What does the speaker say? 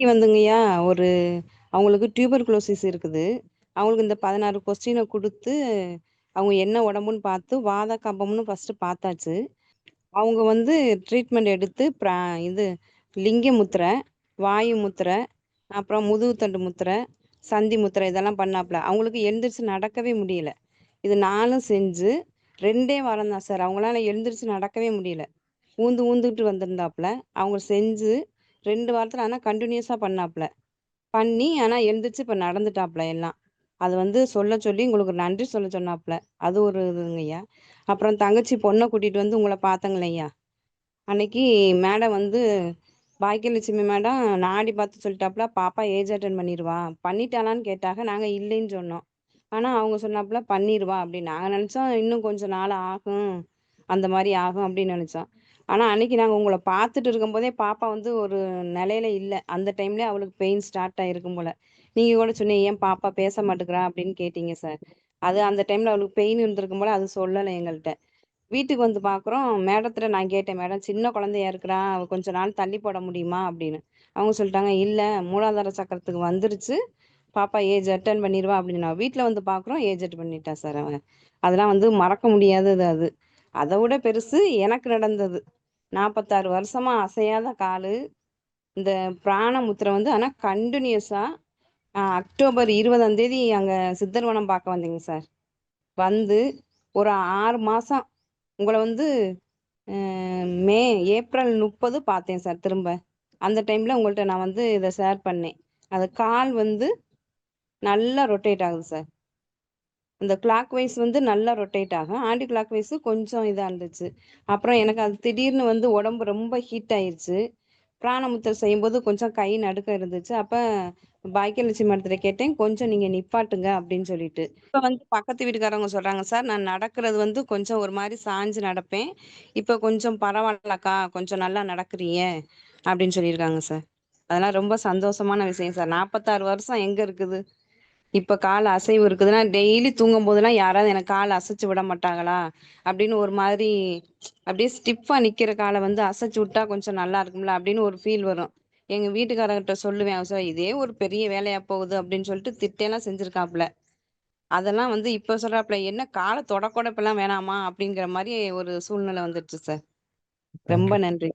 அன்னைக்கு வந்துங்கய்யா ஒரு அவங்களுக்கு டியூபர்குலோசிஸ் இருக்குது. அவங்களுக்கு இந்த பதினாறு கொஸ்டினை கொடுத்து அவங்க என்ன உடம்புன்னு பார்த்து வாத கம்பம்னு ஃபர்ஸ்ட் பார்த்தாச்சு. அவங்க வந்து ட்ரீட்மெண்ட் எடுத்து ப்ரா- இது லிங்க முத்திரை வாயு முத்திரை அப்புறம் முதுகுத்தண்டு முத்திரை சந்தி முத்திரை இதெல்லாம் பண்ணாப்புல. அவங்களுக்கு எழுந்திரிச்சு நடக்கவே முடியல. இது நானும் செஞ்சு ரெண்டே வாரம் தான் சார். அவங்களால எழுந்திரிச்சு நடக்கவே முடியல. ஊந்து ஊந்துட்டு வந்திருந்தாப்புல. அவங்க செஞ்சு ரெண்டு வாரத்தில் ஆனால் கண்டினியூஸாக பண்ணாப்புல பண்ணி ஆனால் எழுந்திரிச்சு இப்போ நடந்துட்டாப்புல எல்லாம். அது வந்து சொல்ல சொல்லி உங்களுக்கு நன்றி சொல்ல சொன்னாப்புல அது ஒரு இதுங்கய்யா அப்புறம் தங்கச்சி பொண்ணை கூட்டிகிட்டு வந்து உங்களை பார்த்தங்களேய்யா அன்னைக்கு மேடம் வந்து பாக்கியலட்சுமி மேடம் நாடி பார்த்து சொல்லிட்டாப்புல பாப்பா ஏஜ் அட்டன் பண்ணிடுவா பண்ணிட்டாளான்னு கேட்டாங்க. நாங்கள் இல்லைன்னு சொன்னோம். ஆனால் அவங்க சொன்னாப்புல பண்ணிடுவா அப்படின்னு. நாங்கள் நினச்சோம் இன்னும் கொஞ்சம் நாள் ஆகும். அந்த மாதிரி ஆகும் அப்படின்னு நினச்சோம். ஆனால் அன்னைக்கு நாங்கள் உங்களை பார்த்துட்டு இருக்கும்போதே பாப்பா வந்து ஒரு நிலையில இல்லை. அந்த டைம்ல அவளுக்கு பெயின் ஸ்டார்ட் ஆகிருக்கும் போல. நீங்கள் கூட சொன்னீங்க ஏன் பாப்பா பேச மாட்டேங்கிறா? அப்படின்னு கேட்டீங்க சார் அது அந்த டைம்ல அவளுக்கு பெயின் இருந்திருக்கும் போல அது சொல்லலை எங்கள்கிட்ட வீட்டுக்கு வந்து பார்க்குறோம் மேடத்துல நான் கேட்டேன் மேடம் சின்ன குழந்தையா இருக்கிறா கொஞ்ச நாள் தள்ளி போட முடியுமா? அப்படின்னு. அவங்க சொல்லிட்டாங்க இல்லை மூலாதார சக்கரத்துக்கு வந்துருச்சு. பாப்பா ஏஜ் அட்டன் பண்ணிடுவா அப்படின்னு நான் வீட்டில் வந்து பார்க்குறோம் ஏஜ் அட் பண்ணிட்டா சார் அவன் அதெல்லாம் வந்து மறக்க முடியாதது அது. அதை விட பெருசு எனக்கு நடந்தது. நாற்பத்தாறு வருஷமா அசையாத காலு. இந்த பிராண முத்திரை வந்து ஆனால் கண்டினியூஸாக அக்டோபர் இருபதாம் தேதி அங்கே சித்தர்வனம் பார்க்க வந்தீங்க சார். வந்து ஒரு ஆறு மாதம் உங்களை வந்து மே ஏப்ரல் முப்பது பார்த்தேன் சார் திரும்ப. அந்த டைமில் உங்கள்கிட்ட நான் வந்து இதை ஷேர் பண்ணேன். அது கால் வந்து நல்லா ரொட்டேட் ஆகுது சார். இந்த கிளாக் வைஸ் வந்து நல்லா ரொட்டேட் ஆகும். ஆன்டி கிளாக் வைஸ் கொஞ்சம் இதாக இருந்துச்சு. அப்புறம் எனக்கு அது திடீர்னு வந்து உடம்பு ரொம்ப ஹீட் ஆயிடுச்சு பிராணமுத்தல் செய்யும்போது கொஞ்சம் கை நடுக்கம் இருந்துச்சு. அப்போ பாக்கியலட்சுமி மடத்துல கேட்டேன். கொஞ்சம் நீங்கள் நிப்பாட்டுங்க அப்படின்னு சொல்லிட்டு. இப்போ வந்து பக்கத்து வீட்டுக்காரவங்க சொல்கிறாங்க சார் நான் நடக்கிறது வந்து கொஞ்சம் ஒரு மாதிரி சாஞ்சு நடப்பேன். இப்போ கொஞ்சம் பரவாயில்லக்கா கொஞ்சம் நல்லா நடக்கிறீங்க அப்படின்னு சொல்லியிருக்காங்க சார். அதெல்லாம் ரொம்ப சந்தோஷமான விஷயம் சார். நாற்பத்தாறு வருஷம் எங்கே இருக்குது? இப்ப கால் அசைவு இருக்குதுன்னா டெய்லி தூங்கும் போதெல்லாம் யாராவது எனக்கு கால் அசைச்சு விட மாட்டாங்களா? அப்படின்னு ஒரு மாதிரி அப்படியே ஸ்டிஃபா நிக்கிற காலை வந்து அசைச்சு விட்டா கொஞ்சம் நல்லா இருக்கும்ல அப்படின்னு ஒரு ஃபீல் வரும். எங்க வீட்டுக்காரர்கிட்ட சொல்லுவேன் சார் இதே ஒரு பெரிய வேலையா போகுது அப்படின்னு சொல்லிட்டு திட்டையெல்லாம் செஞ்சிருக்காப்புல. அதெல்லாம் வந்து இப்ப சொல்றாப்புல என்ன காலை தொடக்கூடப்பெல்லாம் வேணாமா? அப்படிங்கிற மாதிரி ஒரு சூழ்நிலை வந்துடுச்சு சார். ரொம்ப நன்றி.